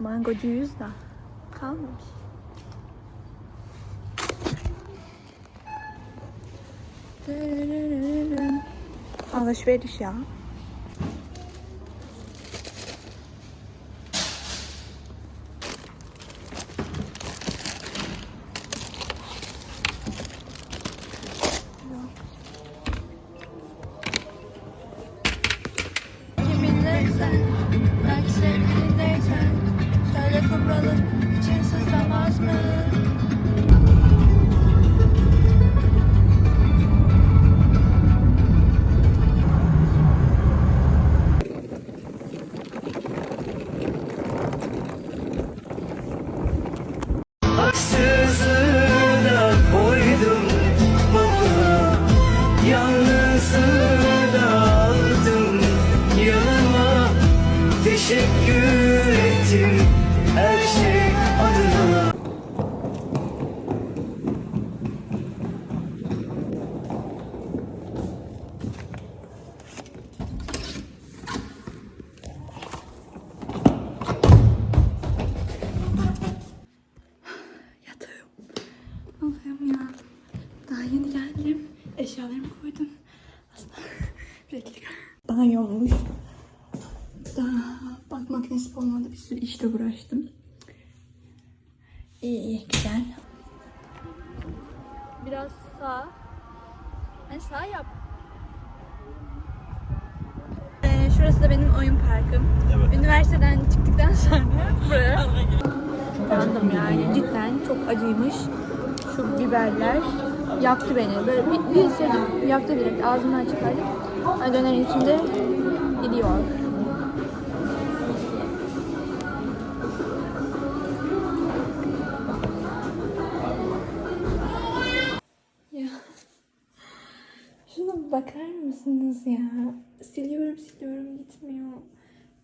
Mangocuyuz da kalmamış. Alışveriş ya. Banyo olmuş. Daha bakmak nasip olmadı. Bir sürü işle uğraştım. İyi iyi güzel. Biraz sağ. Yani sağ yap. Ee, şurası da benim oyun parkım. Üniversiteden çıktıktan sonra buraya yandım yani. Cidden çok acıymış. Şu biberler yaktı beni. Böyle bir, bir ısırdım. Yaktı direkt. Ağzımdan çıkardı. Yani dönerin içinde gidiyor. Ya. Şuna bakar mısınız ya? Siliyorum siliyorum gitmiyor.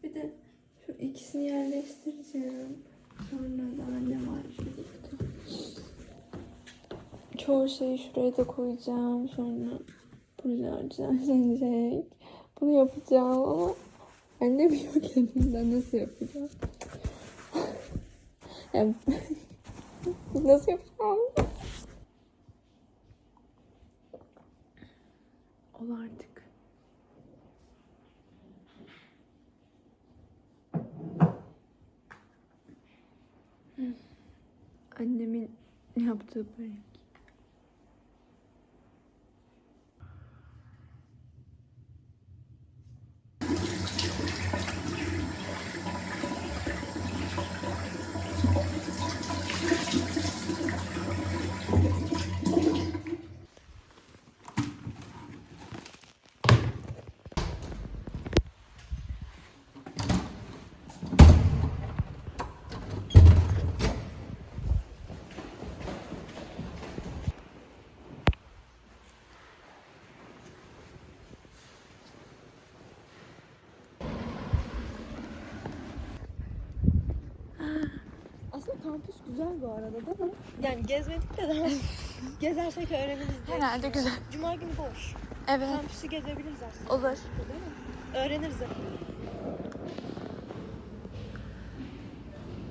Bir de şu ikisini yerleştireceğim. Sonra da ne var şurada. Çoğu şeyi şuraya da koyacağım. Sonra buralar düzenlenecek. Bunu yapacağım ama annem yok yanımda nasıl yapacağım? yani, nasıl yapacağım? Ol artık. Annemin yaptığı börek. Aslında kampüs güzel bu arada değil mi? Yani gezmedik de daha gezersek öğreniriz diye. Herhalde güzel. Cuma günü boş. Evet. Kampüsü gezebiliriz aslında. Olur. Değil mi? Öğreniriz.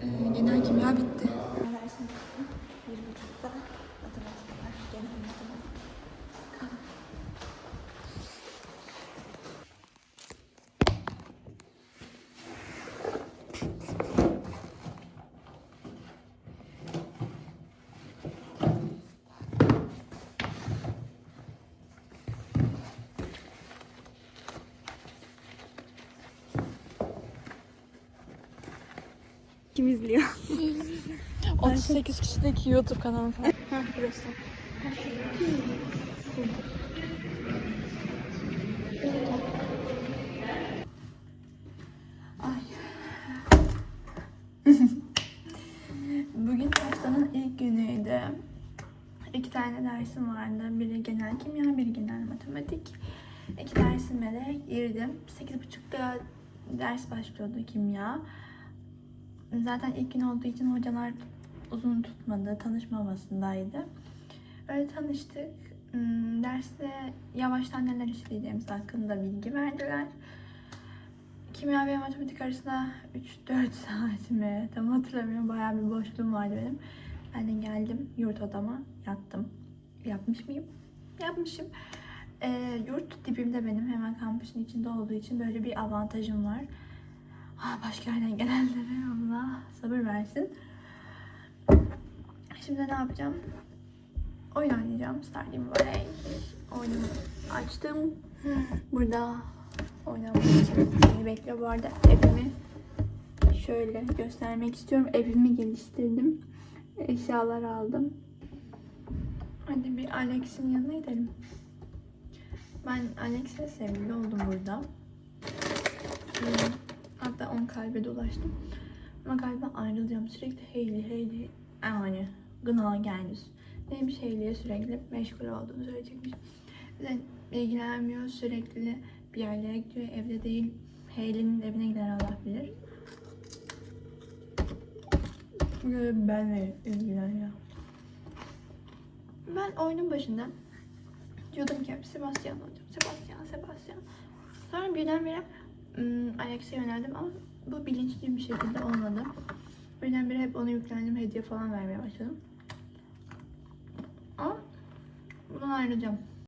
Ee, genel kimya bitti. Dersim bitti. Bir buçukta matematik var. Genel matematik. Kalın. Kim izliyor? 38 kişideki YouTube kanalım falan. Heh, burası. Bugün haftanın ilk günüydü. İki tane dersim vardı. Biri genel kimya, biri genel matematik. İki dersime de girdim. Sekiz buçukta ders başlıyordu kimya. Zaten ilk gün olduğu için hocalar uzun tutmadı. Tanışma havasındaydı. Öyle tanıştık. Hmm, Derste yavaştan neler işleyeceğimiz hakkında bilgi verdiler. kimya ve matematik arasında 3-4 saatimi tam hatırlamıyorum. Bayağı bir boşluğum vardı benim. Ben de geldim yurt odama yattım. Yapmış mıyım? Yapmışım. Ee, yurt dibimde benim hemen kampüsün içinde olduğu için böyle bir avantajım var. Başka yerden gelenlere Allah sabır versin. Şimdi ne yapacağım? Oyun oynayacağım. Stardew Valley. Oyunumu açtım. Burada oynamak için beni bekliyor. Bu arada evimi şöyle göstermek istiyorum. Evimi geliştirdim. Eşyalar aldım. Hadi bir Alex'in yanına gidelim. Ben Alex'le sevgili oldum burada. Hmm, Hatta 10 kalbe dolaştım. Ama galiba ayrılacağım. Sürekli Hayley, Hayley. Yani gına gelmiş. Neymiş Hayley'e sürekli meşgul olduğunu söyleyecekmiş. Bize ilgilenmiyor. Sürekli bir yerlere gidiyor. Evde değil. Hayley'nin evine gider Allah bilir. Benle ilgileniyor. Ben oyunun başında diyordum ki Sebastian olacağım. Sebastian, Sebastian. Sonra birdenbire Alex'e yöneldim ama bu bilinçli bir şekilde olmadı. Birdenbire hep ona yüklendim. Hediye falan vermeye başladım. Ama bundan ayrılacağım.